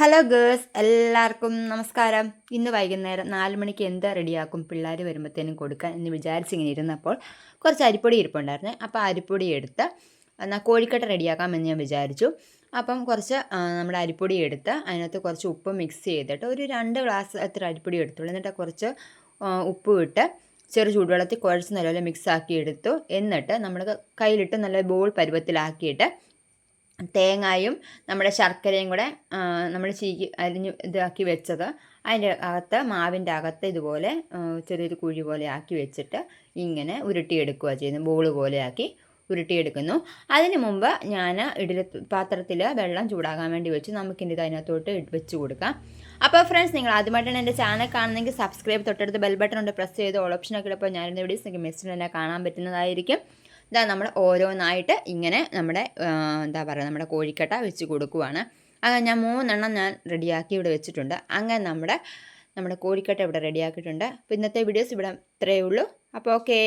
Hello girls എല്ലാവർക്കും നമസ്കാരം. ഇന്ന് വൈകുന്നേരം നാല് മണിക്ക് എന്ത് റെഡിയാക്കും? പിള്ളേർ വരുമ്പോഴത്തേനും കൊടുക്കാൻ എന്ന് വിചാരിച്ചിങ്ങനെ ഇരുന്നപ്പോൾ കുറച്ച് അരിപ്പൊടി ഇരിപ്പുണ്ടായിരുന്നു. അപ്പോൾ അരിപ്പൊടി എടുത്ത് എന്നാൽ കോഴിക്കട്ട റെഡിയാക്കാമെന്ന് ഞാൻ വിചാരിച്ചു. അപ്പം കുറച്ച് നമ്മുടെ അരിപ്പൊടി എടുത്ത് അതിനകത്ത് കുറച്ച് ഉപ്പ് മിക്സ് ചെയ്തിട്ട് ഒരു രണ്ട് ഗ്ലാസ് അത്ര അരിപ്പൊടി എടുത്തുള്ളൂ എന്നിട്ട് കുറച്ച് ഉപ്പ് ഇട്ട് ചെറു ചൂടുവെള്ളത്തിൽ കുഴച്ച് നല്ലപോലെ മിക്സ് ആക്കി എടുത്തു. എന്നിട്ട് നമ്മൾ കയ്യിലിട്ട് നല്ല ബോൾ പരുവത്തിലാക്കിയിട്ട് തേങ്ങായും നമ്മുടെ ശർക്കരയും കൂടെ നമ്മൾ ചീക്കി അരിഞ്ഞ് ഇതാക്കി വെച്ചത്. അതിന്റെ അകത്ത് മാവിന്റെ അകത്ത് ഇതുപോലെ ചെറിയൊരു കുഴി പോലെ ആക്കി വെച്ചിട്ട് ഇങ്ങനെ ഉരുട്ടിയെടുക്കുക ചെയ്യുന്നു ബോൾ പോലെയാക്കി ഉരുട്ടിയെടുക്കുന്നു. അതിന് മുമ്പ് ഞാൻ ഇഡലി പാത്രത്തിൽ വെള്ളം ചൂടാകാൻ വേണ്ടി വെച്ച് നമുക്കിന്റെ ഇത് അതിനകത്തോട്ട് വെച്ച് കൊടുക്കാം. അപ്പോൾ ഫ്രണ്ട്സ് നിങ്ങൾ ആദ്യമായിട്ടാണ് എന്റെ ചാനൽ കാണുന്നെങ്കിൽ സബ്സ്ക്രൈബ് തൊട്ടടുത്ത് ബെൽ ബട്ടൺ ഉണ്ട്. പ്രസ് ചെയ്ത് ഓൾ ഓപ്ഷനൊക്കെ ഇടുമ്പോൾ ഞാനിന്ന് വീഡിയോസ് നിങ്ങൾക്ക് തന്നെ കാണാൻ പറ്റുന്നതായിരിക്കും. ഇതാ നമ്മൾ ഓരോന്നായിട്ട് ഇങ്ങനെ നമ്മുടെ എന്താ പറയുക നമ്മുടെ കോഴിക്കട്ട വെച്ച് കൊടുക്കുവാണ്. അങ്ങനെ ഞാൻ മൂന്നെണ്ണം ഞാൻ റെഡിയാക്കി ഇവിടെ വെച്ചിട്ടുണ്ട്. അങ്ങനെ നമ്മുടെ നമ്മുടെ കോഴിക്കട്ട ഇവിടെ റെഡിയാക്കിയിട്ടുണ്ട്. അപ്പോൾ ഇന്നത്തെ വീഡിയോസ് ഇവിടെ ഇത്രയേ ഉള്ളൂ. അപ്പോൾ ഓക്കേ.